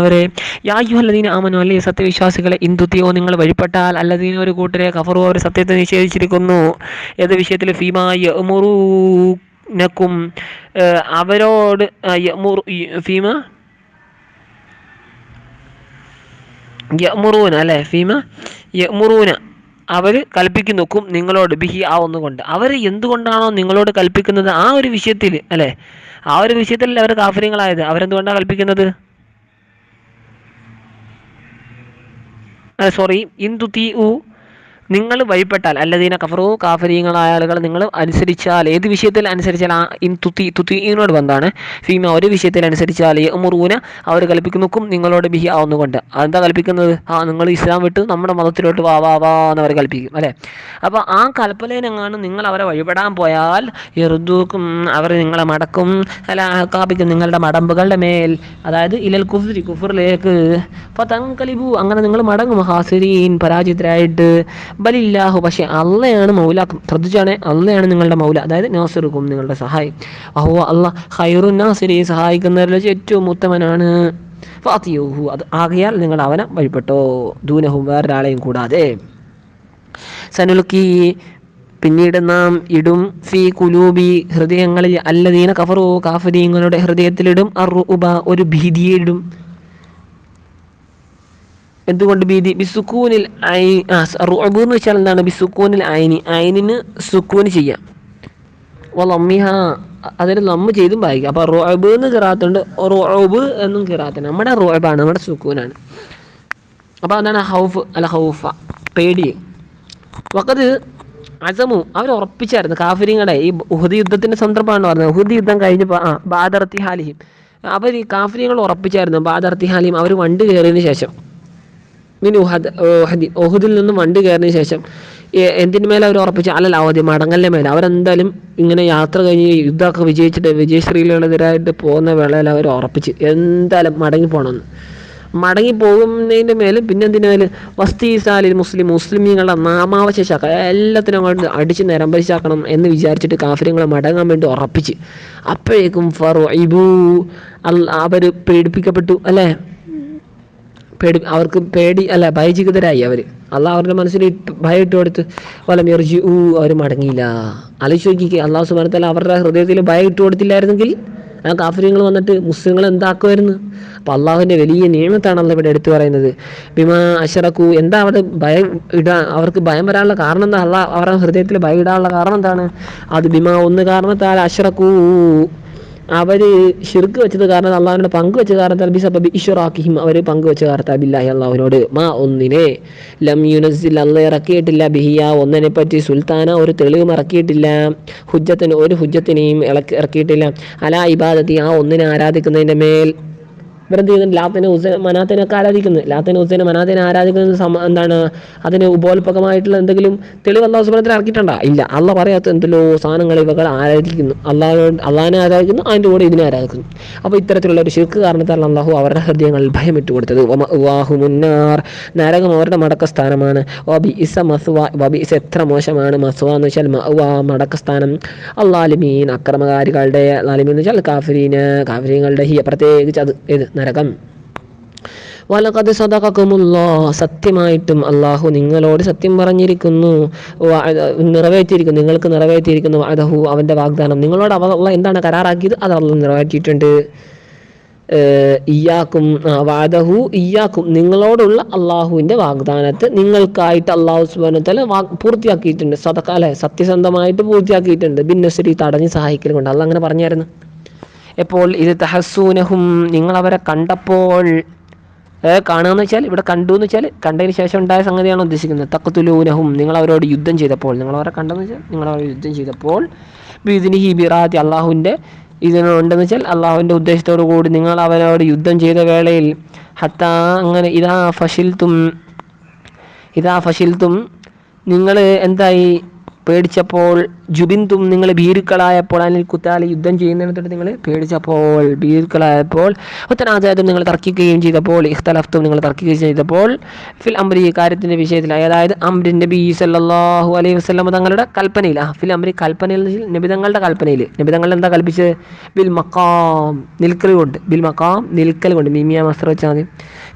അവരെ യായുഹല്ലദീന ആമനു അല്ലേ സത്യവിശ്വാസികളെ ഇന്തുത്തിയോ നിങ്ങൾ വഴിപ്പെട്ടാൽ അല്ലദീന ഒരു കൂട്ടരെ കഫറു അവർ സത്യത്തെ നിഷേധിച്ചിരിക്കുന്നു. ഏത് വിഷയത്തിൽ ഫീമാ മുറൂനക്കും അവരോട് ഫീമ? യമുറൂന അല്ലേ ഫീമ? യമുറൂന അവർ കൽപ്പിക്കുന്നുക്കും നിങ്ങളോട് ബിഹി ആ ഒന്നുകൊണ്ട്. അവർ എന്തുകൊണ്ടാണോ നിങ്ങളോട് കൽപ്പിക്കുന്നത് ആ ഒരു വിഷയത്തിൽ അല്ലേ? ആ ഒരു വിഷയത്തിൽ അവർ കാഫര്യങ്ങളായത്. അവരെന്തുകൊണ്ടാണ് കൽപ്പിക്കുന്നത്? സോറി ഇന്തുത്തി ഉ നിങ്ങൾ വഴിപ്പെട്ടാൽ അല്ലദീന കഫറു കാഫരീങ്ങളായ ആളുകൾ നിങ്ങൾ അനുസരിച്ചാൽ ഏത് വിഷയത്തിൽ അനുസരിച്ചാൽ ആ ഇൻ തുത്തി തുത്തിനോട് ബന്ധമാണ്. ഫീമ ഒരു വിഷയത്തിൽ അനുസരിച്ചാൽ ഉമറൂന അവർ കൽപ്പിക്കുന്നക്കും നിങ്ങളോട് ബിഹി ആവുന്നുകൊണ്ട് അതെന്താ കൽപ്പിക്കുന്നത്? ആ നിങ്ങൾ ഇസ്ലാം വിട്ട് നമ്മുടെ മതത്തിലോട്ട് വാ വാ വാ എന്ന് അവർ കൽപ്പിക്കും അല്ലേ? അപ്പോൾ ആ കൽപ്പനയിനെങ്ങാനും നിങ്ങൾ അവരെ വഴിപെടാൻ പോയാൽ എറുദൂക്കും അവർ നിങ്ങളെ മടക്കും അല്ല കാപ്പിക്കും നിങ്ങളുടെ മടമ്പുകളുടെ മേൽ അതായത് ഇലൽ കുഫ്രി കുഫറിലേക്ക് അപ്പോൾ തങ്കലിബു അങ്ങനെ നിങ്ങൾ മടങ്ങും ഹാസിരീൻ പരാജിതരായിട്ട് ബലില്ലാഹു പക്ഷേ അള്ളയാണ് മൗലാക്കും ശ്രദ്ധിച്ചാണേ അള്ളയാണ് നിങ്ങളുടെ മൗല. അതായത് നാസിറുക്കും നിങ്ങളുടെ സഹായം. അഹോ അള്ള ഹൈറു നാസിരി സഹായിക്കുന്നവരിൽ വെച്ച് ഏറ്റവും ഉത്തമനാണ്. ഫാത്തിയൂഹു അത് ആകയാൽ നിങ്ങൾ അവനെ വഴിപ്പെട്ടോ. ദൂനഹും വേറൊരാളെയും കൂടാതെ. സനുൽക്കി പിന്നീട് നാം ഇടും ഫി കുലൂബി ഹൃദയങ്ങളിൽ അല്ലദീന കഫറോ കാഫരീങ്ങളുടെ ഹൃദയത്തിലിടും. അർ ഉബ ഒരു ഭീതിയെ ഇടും എന്തുകൊണ്ട് ഭീതി? ബിസുക്കൂനിൽ ഐ ആ റുഅബ് എന്ന് വെച്ചാൽ എന്താണ്? ബിസുക്കൂനിൽ ഐനി ഐനിന് സുക്കൂന് ചെയ്യാം. ലമ്മിഹ അതിന് നമ്മ ചെയ്തും വായിക്കുക അപ്പോൾ റുഅബ് എന്ന് കിറാത്തുണ്ട് റുഅബ് എന്നും കിറാത്തുണ്ട്. നമ്മുടെ റുഅബാണ് നമ്മുടെ സുക്കൂനാണ്. അപ്പോൾ അതാണ് ഹൗഫ് അല്ല ഹൗഫ പേടി. വക്കത് അസമു അവർ ഉറപ്പിച്ചായിരുന്നു. കാഫര്യങ്ങളുടെ ഈ ഉഹദ് യുദ്ധത്തിന്റെ സന്ദർഭമാണ് പറഞ്ഞത്. ഉഹദ് യുദ്ധം കഴിഞ്ഞപ്പോൾ ആ ബാദർത്തി ഹാലിഹിം അവർ ഈ കാഫര്യങ്ങൾ ഉറപ്പിച്ചായിരുന്നു. ബാദർത്തി ഹാലിഹിം അവർ വണ്ട് കയറിയതിന് ശേഷം. മിൻ ഉഹദ് ഉഹദി ഉഹദിൽ നിന്നും വണ്ടി കയറിയ ശേഷം എന്തിന് മേലെ അവർ ഉറപ്പിച്ച? അല്ലല്ല അവധി മടങ്ങലിന്റെ മേലെ അവരെന്തായാലും ഇങ്ങനെ യാത്ര കഴിഞ്ഞ് യുദ്ധമൊക്കെ വിജയിച്ചിട്ട് വിജയശ്രീകളെതിരായിട്ട് പോകുന്ന വേളയിൽ അവർ ഉറപ്പിച്ച്. എന്തായാലും മടങ്ങി പോകണമെന്ന് മടങ്ങി പോകുന്നതിന്റെ മേലും പിന്നെ എന്തിനു വസ്തി വസ്തീസാലിൽ മുസ്ലിം മുസ്ലിമീങ്ങളുടെ നാമാവശേഷാക്കുക എല്ലാത്തിനും അങ്ങോട്ട് അടിച്ച് നിരമ്പരിച്ചാക്കണം എന്ന് വിചാരിച്ചിട്ട് കാഫര്യങ്ങളെ മടങ്ങാൻ വേണ്ടി ഉറപ്പിച്ച്. അപ്പോഴേക്കും ഫറു അവർ പേടിപ്പിക്കപ്പെട്ടു അല്ലേ? പേടി അവർക്ക് പേടി അല്ല ഭയചികിതരായി അവർ അള്ളാഹ് അവരുടെ മനസ്സിൽ ഭയം ഇട്ട് കൊടുത്ത് വലം എറിജി ഊ അവർ മടങ്ങിയില്ല. ആലോചിച്ച് നോക്കിക്കേ അള്ളാഹു സുബാനത്തല അവരുടെ ഹൃദയത്തിൽ ഭയം ഇട്ട് കൊടുത്തില്ലായിരുന്നെങ്കിൽ ആ കാഫര്യങ്ങൾ വന്നിട്ട് മുസ്ലിങ്ങൾ എന്താക്കുമായിരുന്നു? അപ്പോൾ അള്ളാഹുവിന്റെ വലിയ നിയമത്താണല്ലോ ഇവിടെ എടുത്തു പറയുന്നത്. ബിമാ അഷറക്കു എന്താ അവിടെ ഭയം ഇടാ അവർക്ക് ഭയം വരാനുള്ള കാരണം എന്താ? അള്ളാഹ് അവരുടെ ഹൃദയത്തിൽ ഭയം ഇടാനുള്ള കാരണം എന്താണ്? അത് ബിമാ ഒന്ന് കാരണത്താൽ അഷറക്കൂ അവർ ഷിർക്ക് വെച്ചത് കാരണം അള്ളാഹിനോട് പങ്ക് വെച്ച കാരണത്താൽ ബിസബബി ഇഷുറാക്കിഹിം അവർ പങ്ക് വെച്ച കാരണത്താൽ ബില്ലാഹി അള്ളാഹുവിനോട്. മാ ഒന്നിനെ ലം യുനസിൽ അല്ല ഇറക്കിയിട്ടില്ല ബിഹിയ ഒന്നിനെ പറ്റി സുൽത്താന ഒരു തെളിവും ഇറക്കിയിട്ടില്ല. ഹുജ്ജത്തിന് ഒരു ഹുജ്ജത്തിനെയും ഇറക്കിയിട്ടില്ല. അല ഇബാദത്തി ആ ഒന്നിനെ ആരാധിക്കുന്നതിന്റെ മേൽ ഇവരെന്ത് ചെയ്യുന്നുണ്ട് ലാത്തിനെ ഹുസൈൻ മനാത്തിനൊക്കെ ആരാധിക്കുന്നത് ലാത്തിനെ ഹുസൈനെ മനാത്തിനെ ആരാധിക്കുന്നത് എന്താണ്? അതിന് ഉപോത്പകമായിട്ടുള്ള എന്തെങ്കിലും തെളിവ് അള്ളാഹു സുബാനത്തിൽ ഇറക്കിയിട്ടുണ്ടോ? ഇല്ല. അള്ളാഹ് പറയാത്ത എന്തെല്ലോ സാധനങ്ങൾ ഇവകൾ ആരാധിക്കുന്നു. അള്ളാഹ് അള്ളാഹിനെ ആരാധിക്കുന്നു അതിന്റെ കൂടെ ഇതിനെ ആരാധിക്കുന്നു. അപ്പോൾ ഇത്തരത്തിലുള്ള ഒരു ശിർക്ക് കാരണത്താൽ അള്ളാഹു അവരുടെ ഹൃദയങ്ങളിൽ ഭയം ഇട്ട് കൊടുത്തത് വാഹു മുന്നാർ. നരകം അവരുടെ മടക്ക സ്ഥാനമാണ് വബി ഇസ മസുവ വബി ഇസ എത്ര മോശമാണ്. മസുവ എന്ന് വെച്ചാൽ മടക്ക സ്ഥാനം അള്ളാലിമീൻ അക്രമകാരികളുടെ ലാലിമീൻ എന്ന് വെച്ചാൽ കാഫിരീന്. കാഫിരീങ്ങളുടെ ഹിയ പ്രത്യേകിച്ച് അത് ഏത്? നരകം. വലകത് സദകക്കുമുള്ള സത്യമായിട്ടും അള്ളാഹു നിങ്ങളോട് സത്യം പറഞ്ഞിരിക്കുന്നു. നിറവേറ്റിയിരിക്കുന്നു. നിങ്ങൾക്ക് നിറവേറ്റിയിരിക്കുന്നു അദഹു അവന്റെ വാഗ്ദാനം. നിങ്ങളോട് അവ എന്താണ് കരാറാക്കിയത്? അത് അള്ളാഹ് നിറവേറ്റിയിട്ടുണ്ട്. ഇയാക്കും വാദഹു ഇയാക്കും നിങ്ങളോടുള്ള അള്ളാഹുവിന്റെ വാഗ്ദാനത്തെ നിങ്ങൾക്കായിട്ട് അള്ളാഹു സുബാനത്തല വാ പൂർത്തിയാക്കിയിട്ടുണ്ട്. അല്ലെ? സത്യസന്ധമായിട്ട് പൂർത്തിയാക്കിയിട്ടുണ്ട്. ബിന്നസരി തടഞ്ഞ് സഹായിക്കൽ കൊണ്ട് അല്ല അങ്ങനെ പറഞ്ഞായിരുന്നു. എപ്പോൾ ഇത് തഹസൂനഹും നിങ്ങൾ അവരെ കണ്ടപ്പോൾ കാണുക എന്ന് വെച്ചാൽ ഇവിടെ കണ്ടു എന്ന് വെച്ചാൽ കണ്ടതിന് ശേഷം ഉണ്ടായ സംഗതിയാണ് ഉദ്ദേശിക്കുന്നത്. തക്കത്തുലൂനഹും നിങ്ങൾ അവരോട് യുദ്ധം ചെയ്തപ്പോൾ. നിങ്ങൾ അവരെ കണ്ടെന്ന് വെച്ചാൽ നിങ്ങൾ അവരെ യുദ്ധം ചെയ്തപ്പോൾ. ഇതിന് ബിറാത്തി അള്ളാഹുവിന്റെ ഇതിനുണ്ടെന്ന് വെച്ചാൽ അള്ളാഹുവിന്റെ ഉദ്ദേശത്തോടു കൂടി നിങ്ങൾ അവരോട് യുദ്ധം ചെയ്ത വേളയിൽ ഹത്താ അങ്ങനെ ഇതാ ഫഷിൽത്തും ഇതാ ഫഷിൽത്തും നിങ്ങൾ എന്തായി പേടിച്ചപ്പോൾ ജുബിന്തും നിങ്ങൾ ഭീരുക്കളായപ്പോൾ അനിൽ കുത്താലി യുദ്ധം ചെയ്യുന്നതിനോട് നിങ്ങൾ പേടിച്ചപ്പോൾ ഭീരുക്കളായപ്പോൾ. ഒത്തനാജാതും നിങ്ങൾ തർക്കിക്കുകയും ചെയ്തപ്പോൾ ഇഖ്തലഫ്തും നിങ്ങൾ തർക്കിക്കുകയും ചെയ്തപ്പോൾ ഫിൽ അംരി കാര്യത്തിന്റെ വിഷയത്തിൽ അതായത് അംരിൻ നബി സല്ലാഹു അലൈഹി വസല്ലം തങ്ങളുടെ കൽപ്പനയിൽ ആ ഫിൽ അംരി കൽപ്പനയിൽ നബി തങ്ങളുടെ കൽപ്പനയിൽ. നബി തങ്ങൾ എന്താ കൽപ്പിച്ചത്? ബിൽ മക്കാം നിൽക്കൽ കൊണ്ട്. ബിൽ മക്കാം നിൽക്കൽ കൊണ്ട്. മിമിയ മസ്ത്ര വെച്ചാൽ മതി.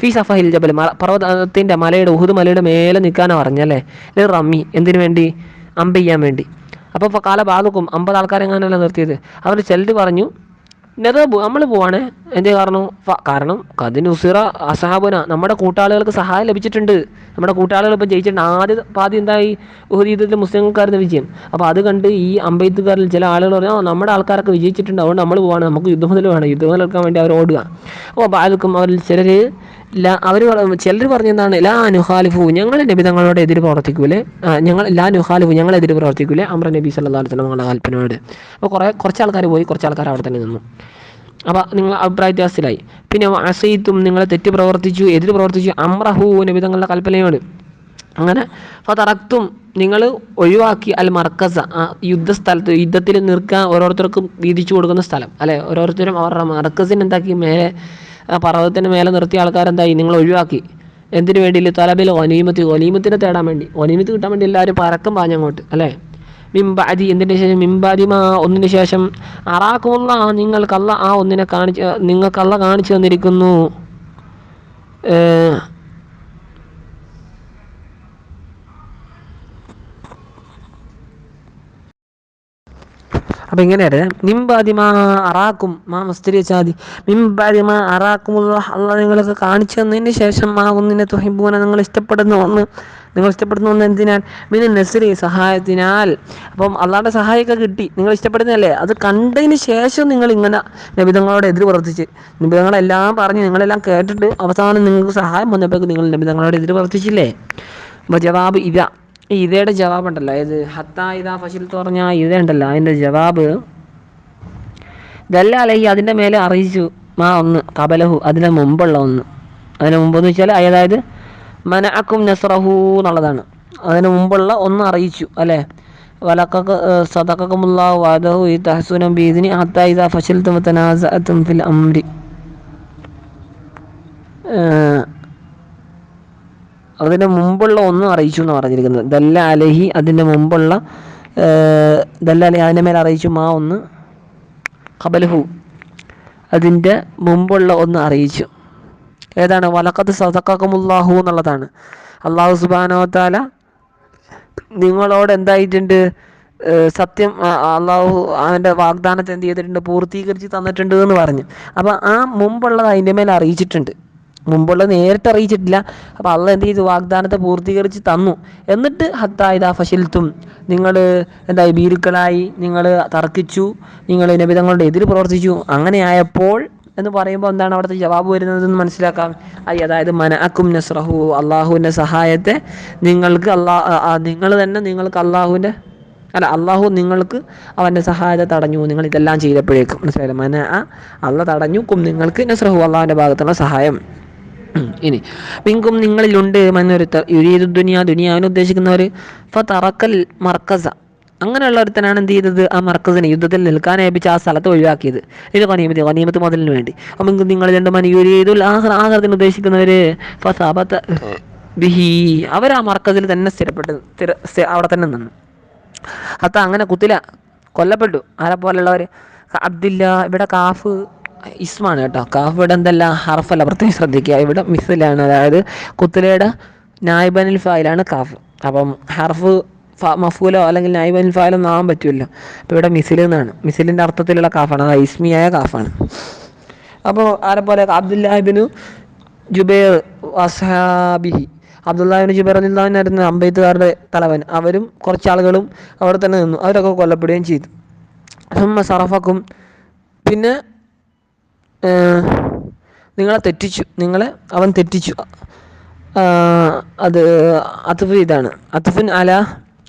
ഫി സഫഹിൽ ജബൽ പർവതത്തിന്റെ മലയുടെ ഉഹുദ് മലയുടെ മേലെ നിൽക്കാനാണ് പറഞ്ഞല്ലേ റമ്മി എന്തിനു വേണ്ടി? അമ്പ് ചെയ്യാൻ വേണ്ടി. അപ്പോൾ ഇപ്പോൾ കാല ബാധക്കും അമ്പത് ആൾക്കാരെങ്ങാനല്ല നിർത്തിയത്? അവർ ചിലർ പറഞ്ഞു നെത നമ്മൾ പോവാണ്. എന്തേ കാരണം? കാരണം കതിന് ഉസിറ അസഹാബുന. നമ്മുടെ കൂട്ടാളികൾക്ക് സഹായം ലഭിച്ചിട്ടുണ്ട്. നമ്മുടെ കൂട്ടാളികൾ ഇപ്പം ജയിച്ചിട്ടുണ്ട്. ആദ്യ പാതി എന്തായി? ഒരു യുദ്ധത്തിൽ മുസ്ലിംകാരുടെ വിജയം. അപ്പോൾ അത് കണ്ട് ഈ അമ്പെയ്ത്തുകാരിൽ ചില ആളുകൾ പറഞ്ഞു "ആ, നമ്മുടെ ആൾക്കാരൊക്കെ വിജയിച്ചിട്ടുണ്ട്. അതുകൊണ്ട് നമ്മൾ പോവാണ്. നമുക്ക് യുദ്ധം മുതൽ വേണം. യുദ്ധം എടുക്കാൻ വേണ്ടി അവർ ഓടുക. അപ്പോൾ ബാലക്കും അവരിൽ ചിലർ ലാ അവർ ചിലർ പറഞ്ഞെന്താണ് ലാ നുഹാലിഫു ഞങ്ങൾ നബി തങ്ങളോട് എതിര് പ്രവർത്തിക്കൂലേ? ഞങ്ങൾ ലാ നുഹാലിഫു ഞങ്ങൾ എതിര് പ്രവർത്തിക്കൂലേ? അമ്ര നബി സല്ലല്ലാഹു അലൈഹി ഞങ്ങളുടെ കൽപ്പനയോട്. അപ്പോൾ കുറേ കുറച്ച് ആൾക്കാർ പോയി കുറച്ച് ആൾക്കാർ അവിടെ തന്നെ നിന്നു. അപ്പോൾ നിങ്ങൾ അഭിപ്രായ വ്യത്യാസത്തിലായി. പിന്നെ അസയിത്തും നിങ്ങൾ തെറ്റ് പ്രവർത്തിച്ചു എതിര് പ്രവർത്തിച്ചു അമ്രഹു നബി തങ്ങളുടെ കൽപ്പനയോട്. അങ്ങനെ ഫതറക്തും നിങ്ങൾ ഒഴിവാക്കി അൽ മർക്കസ ആ യുദ്ധസ്ഥലത്ത് യുദ്ധത്തിൽ നിൽക്കാൻ ഓരോരുത്തർക്കും വീതിച്ചു കൊടുക്കുന്ന സ്ഥലം അല്ലെ? ഓരോരുത്തരും അവരുടെ മർക്കസിന് എന്താക്കി മേലെ പർവതത്തിന് മേലെ നിർത്തിയ ആൾക്കാരെന്തായി? നിങ്ങൾ ഒഴിവാക്കി. എന്തിനു വേണ്ടിയില്ല തലബിൽ ഒനീമത്ത് ഒനീമത്തിനെ തേടാൻ വേണ്ടി. ഒനീമത്ത് കിട്ടാൻ വേണ്ടി എല്ലാവരും പരക്കം പാഞ്ഞങ്ങോട്ട് അല്ലേ? മിംബാദി എന്തിന് ശേഷം? മിംബാദിമ മാ ഒന്നിന് ശേഷം. അറാക്കുമുള്ള നിങ്ങൾക്കല്ല ആ ഒന്നിനെ കാണിച്ച് നിങ്ങൾക്കല്ല കാണിച്ചു തന്നിരിക്കുന്നു. അപ്പം ഇങ്ങനെയായിരുന്നു മിംബാദിമാ അറാക്കും മാ മസ്തിരി ചാതി മിംബാദിമാ അറാക്കുമുള്ള അള്ള നിങ്ങൾക്ക് കാണിച്ചു തന്നതിന് ശേഷം ആ ഒന്നിനെ തുഹിബൂന നിങ്ങൾ ഇഷ്ടപ്പെടുന്ന ഒന്ന്. നിങ്ങൾ ഇഷ്ടപ്പെടുന്ന ഒന്ന് എന്തിനാൽ? മിന നെസറി സഹായത്തിനാൽ. അപ്പം അള്ളാഹുടെ സഹായമൊക്കെ കിട്ടി. നിങ്ങൾ ഇഷ്ടപ്പെടുന്നതല്ലേ? അത് കണ്ടതിന് ശേഷം നിങ്ങൾ ഇങ്ങനെ നബിതങ്ങളോട് എതിർ പ്രവർത്തിച്ച്. നബിതങ്ങളെല്ലാം പറഞ്ഞ് നിങ്ങളെല്ലാം കേട്ടിട്ട് അവസാനം നിങ്ങൾക്ക് സഹായം വന്നപ്പോഴേക്ക് നിങ്ങൾ നബിതങ്ങളോട് എതിർ പ്രവർത്തിച്ചില്ലേ? അപ്പോൾ ജവാബ് ഇതാ. ഈ ഇതയുടെ ജവാബ് ഉണ്ടല്ലോ ഇത് ഹത്താ ഇതാ ഫഷിൽ പറഞ്ഞ ഇത ഉണ്ടല്ലോ അതിന്റെ ജവാബ് ദല്ലാലഹി അതിന്റെ മേലെ അറിയിച്ചു. മാ ഒന്ന് കബലഹു അതിന് മുമ്പുള്ള ഒന്ന്. അതിന് മുമ്പെന്ന് വെച്ചാൽ അതായത് മനഅക്കും നസ്രഹു എന്നുള്ളതാണ്. അതിന് മുമ്പുള്ള ഒന്ന് അറിയിച്ചു അല്ലേ? വലക്കക്ക് സദക്കമുള്ള വാദഹു ഈ തഹസുനം ബീദിനി ഹത്താ ഇതാ ഫഷിൽ തും തനാസഅത്തും ഫിൽ അംരി. അതിന് മുമ്പുള്ള ഒന്നും അറിയിച്ചു എന്ന് പറഞ്ഞിരിക്കുന്നത്. ദല്ല അലഹി അതിന്റെ മുമ്പുള്ള ദല്ല അലഹി അതിന്റെ മേലെ അറിയിച്ചു. മാ ഒന്ന് കബലഹു അതിന്റെ മുമ്പുള്ള ഒന്ന് അറിയിച്ചു. ഏതാണ്? വലക്കത്ത് സതക്കമുല്ലാഹു എന്നുള്ളതാണ്. അള്ളാഹു സുബാനോത്താല നിങ്ങളോട് എന്തായിട്ടുണ്ട്? സത്യം അള്ളാഹു അവന്റെ വാഗ്ദാനത്തെ എന്ത് ചെയ്തിട്ടുണ്ട്? പൂർത്തീകരിച്ച് തന്നിട്ടുണ്ട് എന്ന് പറഞ്ഞു. അപ്പോൾ ആ മുമ്പുള്ളത് അതിന്റെ മേലെ അറിയിച്ചിട്ടുണ്ട്. മുമ്പുള്ളത് നേരിട്ട് അറിയിച്ചിട്ടില്ല. അപ്പോൾ അള്ള എന്ത് ചെയ്തു? വാഗ്ദാനത്തെ പൂർത്തീകരിച്ച് തന്നു. എന്നിട്ട് ഹത്തായിദാ ഫഷിൽത്തും നിങ്ങൾ എന്തായി ഭീരുക്കളായി നിങ്ങൾ തർക്കിച്ചു. നിങ്ങൾ നബിതങ്ങളുടെ എതിർ പ്രവർത്തിച്ചു. അങ്ങനെയായപ്പോൾ എന്ന് പറയുമ്പോൾ എന്താണ് അവിടുത്തെ ജവാബ് വരുന്നതെന്ന് മനസ്സിലാക്കാം. ഐ അതായത് മനഅക്കും നസ്രഹു അള്ളാഹുവിന്റെ സഹായത്തെ നിങ്ങൾക്ക് അള്ളാ നിങ്ങൾ തന്നെ നിങ്ങൾക്ക് അള്ളാഹുവിന്റെ അല്ല അള്ളാഹു നിങ്ങൾക്ക് അവന്റെ സഹായത്തെ തടഞ്ഞു. നിങ്ങൾ ഇതെല്ലാം ചെയ്തപ്പോഴേക്കും. മനസ്സിലായില്ല? മന അള്ള തടഞ്ഞു കും നിങ്ങൾക്ക് നസ്രഹു അള്ളാഹുവിന്റെ ഭാഗത്തുള്ള സഹായം. ഇനി പിങ്കും നിങ്ങളിലുണ്ട് മനൊരുത്തർ യുരീദു ദുനിയ ദുനിയാവിനെ ഉദ്ദേശിക്കുന്നവർ ഫ തറക്കൽ മർക്കസ. അങ്ങനെയുള്ള ഒരുത്തനാണ് എന്ത് ചെയ്തത്? ആ മർക്കസിനെ യുദ്ധത്തിൽ നിൽക്കാൻ ഏൽപ്പിച്ച് ആ സ്ഥലത്ത് ഒഴിവാക്കിയത്. ഇത് കൊനീമത്ത് കൊനീമത്ത് മുതലിന് വേണ്ടി. അപ്പം നിങ്ങൾ രണ്ട് മനി യുരീദുൽ ആഹ്റ ആഹ്റത്തിന് ഉദ്ദേശിക്കുന്നവർ ഫസാബത്ത് സബത്ത ബിഹി. അവർ ആ മർക്കസിൽ തന്നെ സ്ഥിരപ്പെട്ട് സ്ഥിര അവിടെ തന്നെ നിന്നു. അത്ത അങ്ങനെ കുത്തില കൊല്ലപ്പെട്ടു. ആരെ പോലുള്ളവർ അബ്ദില്ല ഇവിടെ കാഫ് ഇസ്മാണ് കേട്ടോ. കാഫ് ഇവിടെ എന്തല്ല ഹർഫല്ല. പ്രത്യേകം ശ്രദ്ധിക്കുക. ഇവിടെ മിസ്സിലാണ്. അതായത് കുത്തലയുടെ നായ്ബനിൽ ഫായിലാണ് കാഫ് അപ്പം ഹർഫ് മഫൂലോ അല്ലെങ്കിൽ നായ്ബനിൽ ഫായിലോ ഒന്നും ആവാൻ പറ്റുമല്ലോ അപ്പോൾ ഇവിടെ മിസിൽ എന്നാണ് മിസിലിന്റെ അർത്ഥത്തിലുള്ള കാഫാണ്. അത് ഇസ്മിയായ കാഫാണ്. അപ്പോൾ ആരെ പോലെ? അബ്ദുല്ലാഹിബിനു ജുബൈർ വസാബിഹി അബ്ദുല്ലാഹിബിന് ജുബൈർ അബ്ദുല്ലാഹിനായിരുന്നു അംബേദ്കാരുടെ തലവൻ. അവരും കുറച്ച് ആളുകളും അവിടെ തന്നെ നിന്നു. അവരൊക്കെ കൊല്ലപ്പെടുകയും ചെയ്തു. സറഫക്കും. പിന്നെ നിങ്ങളെ തെറ്റിച്ചു നിങ്ങളെ അവൻ തെറ്റിച്ചു. അത് അതുഫ് ഇതാണ്. അതുഫുൻ അല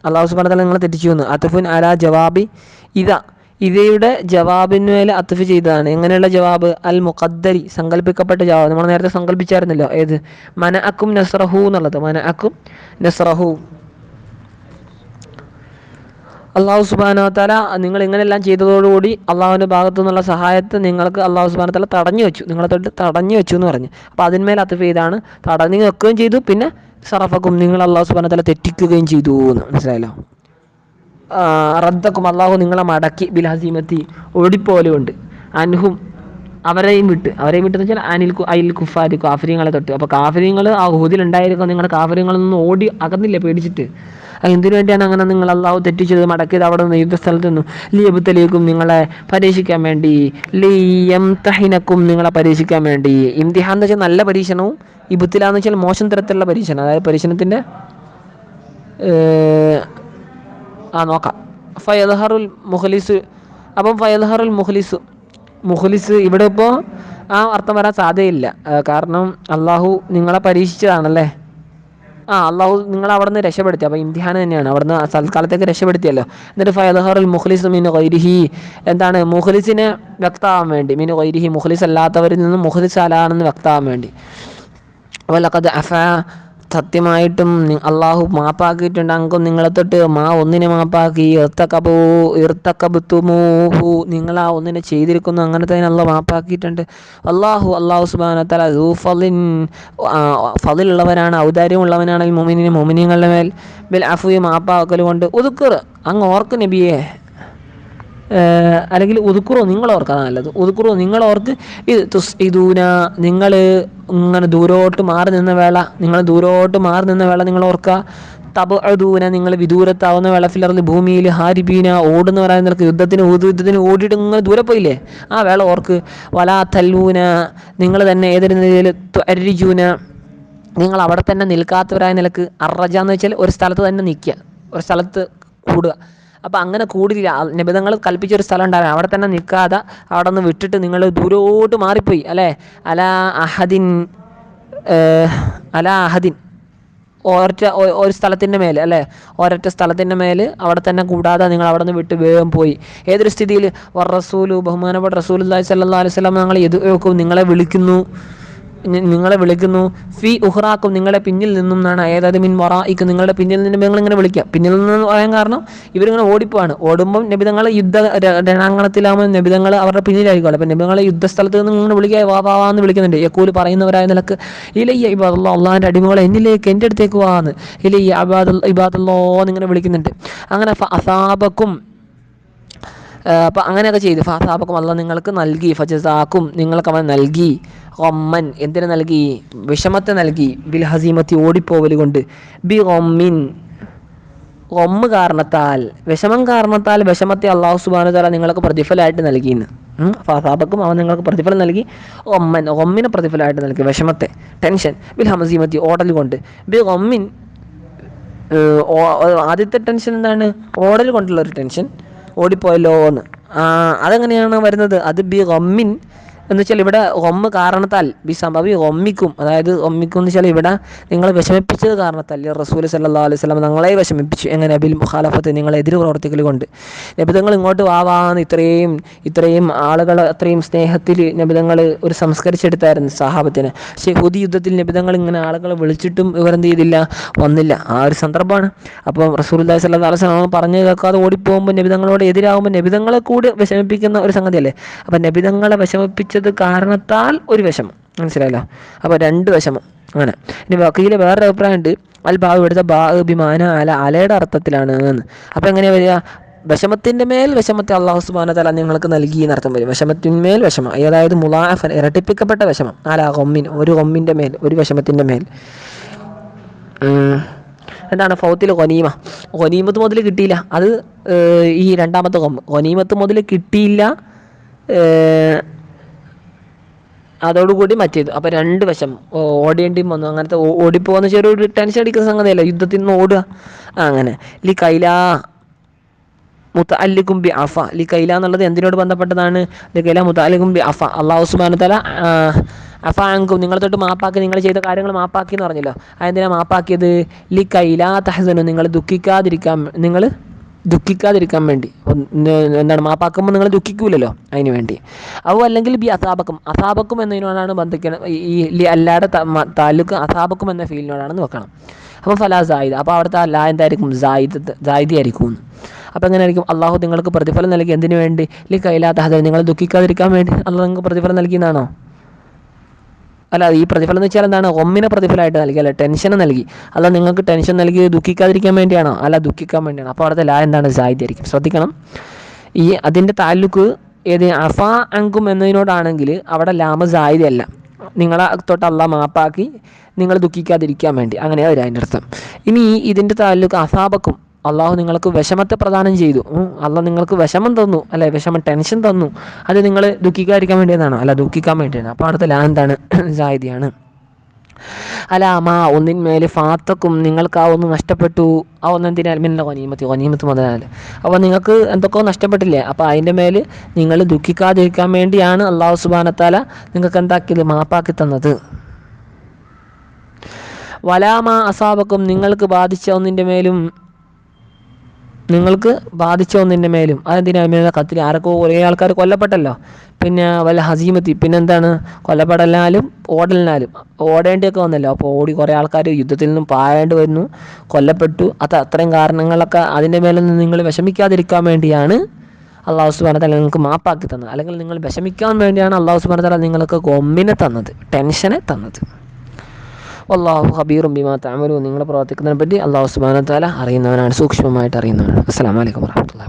അള്ളാഹു സുബാന തല നിങ്ങളെ തെറ്റിച്ചു എന്ന്. അത്തുഫുൻ അല ജവാബി ഇത ഇതയുടെ ജവാബിന്മേൽ അത്തുഫ് ചെയ്തതാണ്. എങ്ങനെയുള്ള ജവാബ്? അൽ മുഖദ്ദരി സങ്കല്പിക്കപ്പെട്ട ജവാബ്. നമ്മൾ നേരത്തെ സങ്കല്പിച്ചായിരുന്നല്ലോ ഏത്? മന അക്കും നസ്രഹു എന്നുള്ളത്. മന അക്കും നസ്രഹു അള്ളാഹു സുബാനത്താല നിങ്ങൾ ഇങ്ങനെയെല്ലാം ചെയ്തതോടുകൂടി അള്ളാഹുവിന്റെ ഭാഗത്തു നിന്നുള്ള സഹായത്തെ നിങ്ങൾക്ക് അള്ളാഹു താല തടഞ്ഞു വെച്ചു. നിങ്ങളെ തൊട്ട് തടഞ്ഞു വെച്ചു എന്ന് പറഞ്ഞു. അപ്പോൾ അതിന്മേൽ അത്ഫ് ചെയ്താണ് തടഞ്ഞു വെക്കുകയും ചെയ്തു. പിന്നെ സറഫക്കും നിങ്ങൾ അള്ളാഹു താല തെറ്റിക്കുകയും ചെയ്തു എന്ന്. മനസ്സിലായല്ലോ? റദ്ദക്കും അള്ളാഹു നിങ്ങളെ മടക്കി. ബിൽഹസീമത്തി ഓടിപ്പോലുണ്ട് അൻഹും അവരെയും വിട്ട്. അവരെയും വിട്ടെന്ന് വെച്ചാൽ അനിൽ അയിൽ കുഫാരി കാഫര്യങ്ങളെ തൊട്ട്. അപ്പോൾ കാഫര്യങ്ങൾ ആ ഹൂദിലുണ്ടായിരിക്കും നിങ്ങളുടെ കാഫര്യങ്ങളിൽ നിന്ന് ഓടി അകന്നില്ല പേടിച്ചിട്ട്? അത് എന്തിനു വേണ്ടിയാണ് അങ്ങനെ നിങ്ങൾ അള്ളാഹു തെറ്റിച്ചത് മടക്കിയത് അവിടെ നിന്ന് യുദ്ധസ്ഥലത്ത് നിന്നും. ലിയബുത്തലേക്കും നിങ്ങളെ പരീക്ഷിക്കാൻ വേണ്ടി. ലിയം തഹിനക്കും നിങ്ങളെ പരീക്ഷിക്കാൻ വേണ്ടി. ഇംതിഹാൻ എന്ന് വെച്ചാൽ നല്ല പരീക്ഷണവും ഇബുത്തിലാന്ന് വെച്ചാൽ മോശം തരത്തിലുള്ള പരീക്ഷണം. അതായത് പരീക്ഷണത്തിന്റെ ആ നോക്കാം. ഫയദ്ഹറുൽ മുഖ്ലിസ് അപ്പം ഫയദ്ഹറുൽ മുഖ്ലിസ് മുഖ്ലിസ് ഇവിടെ ഇപ്പോൾ ആ അർത്ഥം വരാൻ സാധ്യതയില്ല. കാരണം അള്ളാഹു നിങ്ങളെ പരീക്ഷിച്ചതാണല്ലേ? ആ അള്ളാഹു നിങ്ങൾ അവിടെ നിന്ന് രക്ഷപ്പെടുത്തി. അപ്പോൾ ഇംതിഹാൻ തന്നെയാണ്. അവിടുന്ന് തൽക്കാലത്തേക്ക് രക്ഷപ്പെടുത്തിയല്ലോ. എന്നിട്ട് ഫയദഹറുൽ മുഖ്ലിസ് മീൻ ഗൈരിഹി. എന്താണ്? മുഖ്ലിസിനെ വ്യക്തമാവാൻ വേണ്ടി. മീൻ ഗൈരിഹി മുഖ്ലിസ് അല്ലാത്തവരിൽ നിന്ന് മുഖ്ലിസ് അലാണെന്ന് വ്യക്തമാവാൻ വേണ്ടി. വലക്കത് അഫ സത്യമായിട്ടും അള്ളാഹു മാപ്പാക്കിയിട്ടുണ്ട്. അങ്കം നിങ്ങളെ തൊട്ട് മാ ഒന്നിനെ മാപ്പാക്കി. ഇർത്തക്കബൂ ഇർത്തക്കബുത്തുമൂഹു നിങ്ങൾ ആ ഒന്നിനെ ചെയ്തിരിക്കുന്നു. അങ്ങനെ തന്നെ അള്ളാഹ് മാപ്പാക്കിയിട്ടുണ്ട്. അള്ളാഹു അള്ളാഹു സുബാനത്തല ഫലിൻ ഫലിലുള്ളവനാണ് ഔദാര്യമുള്ളവനാണ് ഈ മൊമിനിന് മൊമിനിങ്ങളുടെ മേൽ ബിൽ അഫു മാപ്പാക്കൽ കൊണ്ട് ഒതുക്കർ അങ്ങ് ഓർക്ക് നബിയെ അല്ലെങ്കിൽ ഉതുക്കുറോ നിങ്ങൾ ഓർക്കാതെ നല്ലത് ഉതുക്കുറോ നിങ്ങൾ ഓർക്ക് ഇത് ഇതൂന നിങ്ങൾ ഇങ്ങനെ ദൂരോട്ട് മാറി നിന്ന വേള നിങ്ങൾ ദൂരോട്ട് മാറി നിന്ന വേള നിങ്ങൾ ഓർക്കുക തപ അതൂന നിങ്ങൾ വിദൂരത്താവുന്ന വേള ഫിലറിൽ ഭൂമിയിൽ ഹാരിബീന ഓടുന്ന പറയാൻ നിനക്ക് യുദ്ധത്തിന് യുദ്ധത്തിന് ഓടിയിട്ട് നിങ്ങൾ ദൂരെ പോയില്ലേ? ആ വേള ഓർക്ക്. വലാ തല്ലൂന നിങ്ങൾ തന്നെ ഏതൊരു നിലയിൽ അരിജൂന നിങ്ങൾ അവിടെ തന്നെ നിൽക്കാത്തവരായ നിലയ്ക്ക് അറജ എന്ന് വെച്ചാൽ ഒരു സ്ഥലത്ത് തന്നെ നിൽക്കുക. ഒരു സ്ഥലത്ത് കൂടുക. അപ്പോൾ അങ്ങനെ കൂടുതലില്ല നിബിധങ്ങൾ കൽപ്പിച്ചൊരു സ്ഥലം ഉണ്ടാകും അവിടെ തന്നെ നിൽക്കാതെ അവിടെ നിന്ന് വിട്ടിട്ട് നിങ്ങൾ ദൂരോട്ട് മാറിപ്പോയി. അല്ലേ? അല അഹദിൻ അല അഹദിൻ. ഒരൊറ്റ ഒരു സ്ഥലത്തിന്റെ മേൽ അല്ലേ? ഒരൊറ്റ സ്ഥലത്തിന്റെ മേൽ അവിടെ തന്നെ കൂടാതെ നിങ്ങൾ അവിടെ നിന്ന് വിട്ട് വേഗം പോയി. ഏതൊരു സ്ഥിതിയിൽ? വർ റസൂലു ബഹുമാനപ്പെട്ട റസൂൽ അല്ലാഹി സല്ലാ അലൈഹി ഞങ്ങൾ എതിർക്കും നിങ്ങളെ വിളിക്കുന്നു. നിങ്ങളെ വിളിക്കുന്നു. ഫി ഉഹ്റാക്കും നിങ്ങളുടെ പിന്നിൽ നിന്നും എന്നാണ് അതായത് മിൻ വറായിക്ക് നിങ്ങളുടെ പിന്നിൽ നിന്നും നിങ്ങൾ ഇങ്ങനെ വിളിക്കുക. പിന്നിൽ നിന്ന് പറയാൻ കാരണം ഇവരിങ്ങനെ ഓടിപ്പോവാണ്. ഓടുമ്പം നബിതങ്ങൾ യുദ്ധ രണാങ്കണത്തിലാകുമ്പോൾ നബിതങ്ങൾ അവരുടെ പിന്നിലായിരിക്കുമല്ലോ അപ്പം നബിതങ്ങളെ യുദ്ധസ്ഥലത്ത് നിന്ന് ഇങ്ങനെ വിളിക്കുക വാ വാ വാ എന്ന് വിളിക്കുന്നുണ്ട്. യക്കൂൽ പറയുന്നവരായ നിലയ്ക്ക് ഇലയ്യ ഇബാദുള്ള അള്ളാഹിന്റെ അടിമകളെ എന്നിലേക്ക് എന്റെ അടുത്തേക്ക് വാന്ന് ഇലയ്യ അബാദ് ഇബാദുള്ളോ എന്നിങ്ങനെ വിളിക്കുന്നുണ്ട്. അങ്ങനെ അസാബക്കും അപ്പം അങ്ങനെയൊക്കെ ചെയ്തു. ഫാസാബക്കും അല്ല നിങ്ങൾക്ക് നൽകി. ഫജസാക്കും നിങ്ങൾക്ക് അവൻ നൽകി. ഒമ്മൻ എന്തിനു നൽകി? വിഷമത്തെ നൽകി. ബിൽ ഹസീമത്തി ഓടിപ്പോവൽ കൊണ്ട്. ബി ഒമ്മിൻ റൊമ്മ് കാരണത്താൽ വിഷമം കാരണത്താൽ വിഷമത്തെ അള്ളാഹു സുബാനു തല നിങ്ങൾക്ക് പ്രതിഫലമായിട്ട് നൽകിയെന്ന്. ഫാസാബക്കും അവൻ നിങ്ങൾക്ക് പ്രതിഫലം നൽകി. ഒമ്മൻ ഒമ്മിന് പ്രതിഫലമായിട്ട് നൽകി വിഷമത്തെ. ടെൻഷൻ. ബിൽ ഹമസീമത്തി ഓടൽ കൊണ്ട്. ബി ഒമ്മിൻ ആദ്യത്തെ ടെൻഷൻ എന്താണ്? ഓടൽ കൊണ്ടുള്ള ഒരു ടെൻഷൻ. ഓടിപ്പോയല്ലോ എന്ന്. അതെങ്ങനെയാണ് വരുന്നത്? അത് ബി റമ്മിൻ എന്ന് വെച്ചാൽ ഇവിടെ ഒമ്മ കാരണത്താൽ ബി സംഭവി ഒമ്മിക്കും അതായത് ഒമ്മിക്കും എന്ന് വെച്ചാൽ ഇവിടെ നിങ്ങളെ വിഷമിപ്പിച്ചത് കാരണത്താൽ റസൂൽ സല്ലാ അലൈഹി സ്വലം നിങ്ങളെ വിഷമിപ്പിച്ചു. എങ്ങനെ? ബിൽ മുഖാലഫത്ത് നിങ്ങളെ എതിര് പ്രവർത്തിക്കൽ കൊണ്ട് നബിതങ്ങൾ ഇങ്ങോട്ട് വാവാന്ന് ഇത്രയും ഇത്രയും ആളുകൾ അത്രയും സ്നേഹത്തിൽ നബിതങ്ങൾ ഒരു സംസ്കരിച്ചെടുത്തായിരുന്നു സഹാബത്തിന്. പക്ഷേ ഹുദി യുദ്ധത്തിൽ നബിതങ്ങൾ ഇങ്ങനെ ആളുകളെ വിളിച്ചിട്ടും ഇവരെന്ത് ചെയ്തില്ല? വന്നില്ല. ആ ഒരു സന്ദർഭമാണ്. അപ്പം റസൂലുല്ലാഹി സ്വല്ലല്ലാഹു അലൈഹി വസല്ലം പറഞ്ഞു കേൾക്കാതെ ഓടിപ്പോകുമ്പോൾ നബിതങ്ങളോട് എതിരാകുമ്പോൾ നബിതങ്ങളെ കൂടി വിഷമിപ്പിക്കുന്ന ഒരു സംഗതിയല്ലേ? അപ്പം നബിതങ്ങളെ വിഷമിപ്പിച്ചത് കാരണത്താൽ ഒരു വിഷമം. മനസ്സിലായല്ലോ? അപ്പോൾ രണ്ട് വിഷമം. അങ്ങനെ. ഇനി വക്കീൽ വേറൊരു അഭിപ്രായമുണ്ട്. അൽ ബാബു എടുത്ത ബാ ബിമാന അല അലയുടെ അർത്ഥത്തിലാണ് എന്ന്. അപ്പോൾ എങ്ങനെയാ വരിക? വിഷമത്തിന്റെ മേൽ വിഷമത്തെ അള്ളാഹു സുബാന തല നിങ്ങൾക്ക് നൽകി എന്നർത്ഥം വരും. വിഷമത്തിന്മേൽ വിഷമം. അതായത് മുലാഫൻ ഇരട്ടിപ്പിക്കപ്പെട്ട വിഷമം. അല കൊമ്മിൻ ഒരു കൊമ്മിന്റെ മേൽ ഒരു വിഷമത്തിന്റെ മേൽ. എന്താണ്? ഫൗത്തിൽ ഖനീമ ഖനീമത്ത് മുതൽ കിട്ടിയില്ല. അത് ഈ രണ്ടാമത്തെ കൊമ്പ് ഖനീമത്ത് മുതൽ കിട്ടിയില്ല അതോടുകൂടി മറ്റേത് അപ്പോൾ രണ്ട് വശം. ഓ- ഓടേണ്ടിയും വന്നു. അങ്ങനത്തെ ഓടിപ്പോകുന്ന ചെറിയ ഒരു ടെൻഷൻ അടിക്കുന്ന സംഗതിയല്ല. യുദ്ധത്തിൽ നിന്ന് ഓടുക. അങ്ങനെ. ലി കൈലാ അല്ലി ബി അഫ. ലി കൈല എന്നുള്ളത് എന്തിനോട് ബന്ധപ്പെട്ടതാണ്? ലി കൈല മുത്ത അല്ലി ബി അഫ. അള്ളാഹു സുബാന തല അഫ അങ്കും നിങ്ങളെ തൊട്ട് മാപ്പാക്കി നിങ്ങൾ ചെയ്ത കാര്യങ്ങൾ മാപ്പാക്കി എന്ന് പറഞ്ഞല്ലോ. അതെന്തിനാ മാപ്പാക്കിയത്? ലി കൈല തഹസനു. നിങ്ങൾ ദുഃഖിക്കാതിരിക്കാൻ നിങ്ങൾ ദുഃഖിക്കാതിരിക്കാൻ വേണ്ടി. എന്താണ് മാപ്പാക്കുമ്പോൾ നിങ്ങൾ ദുഃഖിക്കൂലല്ലോ അതിന് വേണ്ടി. അവ അല്ലെങ്കിൽ ബി അസാബക്കും അസാബക്കും എന്നതിനോടാണ് ബന്ധിക്കണം ഈ- അല്ലാടെ താലൂക്ക് അസാബക്കും എന്ന ഫീലിനോടാണെന്ന് വെക്കണം. അപ്പോൾ ഫലാ സായിദ്. അപ്പോൾ അവിടുത്തെ ലാ എന്തായിരിക്കും? സായിദ് സായിദി ആയിരിക്കും. അപ്പോൾ എങ്ങനെ ആയിരിക്കും അള്ളാഹു നിങ്ങൾക്ക് പ്രതിഫലം നൽകി എന്തിനു വേണ്ടി? ലി കൈലാത്ത ഹദർ നിങ്ങൾ ദുഃഖിക്കാതിരിക്കാൻ വേണ്ടി അള്ളാഹ് നിങ്ങൾക്ക് പ്രതിഫലം നൽകിയെന്നാണോ? അല്ല ഈ പ്രതിഫലം എന്ന് വെച്ചാൽ എന്താണ്? ഒമ്മിനെ പ്രതിഫലമായിട്ട് നൽകി അല്ല ടെൻഷൻ നൽകി. അല്ല നിങ്ങൾക്ക് ടെൻഷൻ നൽകി ദുഃഖിക്കാതിരിക്കാൻ വേണ്ടിയാണോ? അല്ല ദുഃഖിക്കാൻ വേണ്ടിയാണോ? അപ്പോൾ അവിടുത്തെ ലാ എന്താണ്? സാഹിത്യായിരിക്കും ശ്രദ്ധിക്കണം. ഈ അതിന്റെ താലൂക്ക് ഏത്? അഫാ അങ്കും എന്നതിനോടാണെങ്കിൽ അവിടെ ലാമ സാഹിതയല്ല നിങ്ങളെ തൊട്ട് അല്ല മാപ്പാക്കി നിങ്ങൾ ദുഃഖിക്കാതിരിക്കാൻ വേണ്ടി. അങ്ങനെയാണ് അതിന്റെ അർത്ഥം. ഇനി ഇതിന്റെ താലൂക്ക് അസാബക്കും. അള്ളാഹു നിങ്ങൾക്ക് വിഷമത്തെ പ്രദാനം ചെയ്തു. അള്ളാഹ് നിങ്ങൾക്ക് വിഷമം തന്നു അല്ലെ? വിഷമം ടെൻഷൻ തന്നു. അത് നിങ്ങൾ ദുഃഖിക്കാതിരിക്കാൻ വേണ്ടിയതാണോ. അല്ല ദുഃഖിക്കാൻ വേണ്ടിയാണ്. അപ്പോൾ അടുത്ത ലാ എന്താണ്? അല്ല മാ ഒന്നിന്മേൽ ഫാത്തക്കും നിങ്ങൾക്ക് ആ ഒന്ന് നഷ്ടപ്പെട്ടു. ആ ഒന്നെന്തിനാൽ മിന്നല ഒനീമത്തി ഒനീമത്ത് മുതലാൽ. അപ്പോൾ നിങ്ങൾക്ക് എന്തൊക്കെയോ നഷ്ടപ്പെട്ടില്ലേ? അപ്പോൾ അതിന്റെ മേൽ നിങ്ങൾ ദുഃഖിക്കാതിരിക്കാൻ വേണ്ടിയാണ് അള്ളാഹു സുബാനത്താല നിങ്ങൾക്ക് എന്താക്കിയത്? മാപ്പാക്കി തന്നത്. വലാമ അസാബക്കും നിങ്ങൾക്ക് ബാധിച്ച ഒന്നിന്റെ മേലും നിങ്ങൾക്ക് ബാധിച്ച ഒന്നിന്റെ മേലും? അതെന്തിനാ കത്തിൽ ആരൊക്കെ കുറേ ആൾക്കാർ കൊല്ലപ്പെട്ടല്ലോ. പിന്നെ വല്ല ഹസീമത്തി പിന്നെന്താണ്? കൊല്ലപ്പെടലിനാലും ഓടലിനാലും. ഓടേണ്ടിയൊക്കെ വന്നല്ലോ. അപ്പോൾ ഓടി കുറേ ആൾക്കാർ യുദ്ധത്തിൽ നിന്നും പായേണ്ടി വരുന്നു. കൊല്ലപ്പെട്ടു. അത് അത്രയും കാരണങ്ങളൊക്കെ അതിന്റെ മേലൊന്നും നിങ്ങൾ വിഷമിക്കാതിരിക്കാൻ വേണ്ടിയാണ് അള്ളാഹു സുബാന തല നിങ്ങൾക്ക് മാപ്പാക്കി തന്നത്. അല്ലെങ്കിൽ നിങ്ങൾ വിഷമിക്കാൻ വേണ്ടിയാണ് അള്ളാഹു സുബാന തല നിങ്ങൾക്ക് കൊമ്മിനെ തന്നത് ടെൻഷനെ തന്നത്. അള്ളാഹു ഹബീറും ബിമാ താമരും നിങ്ങൾ പ്രവർത്തിക്കുന്നതിനെ പറ്റി അള്ളാഹു സുബാനത്താല താല അറിയുന്നവനാണ് സൂക്ഷ്മമായിട്ട് അറിയുന്നവനാണ്. അസ്സാം വലൈക്കും വാഹമത്തല്ലാ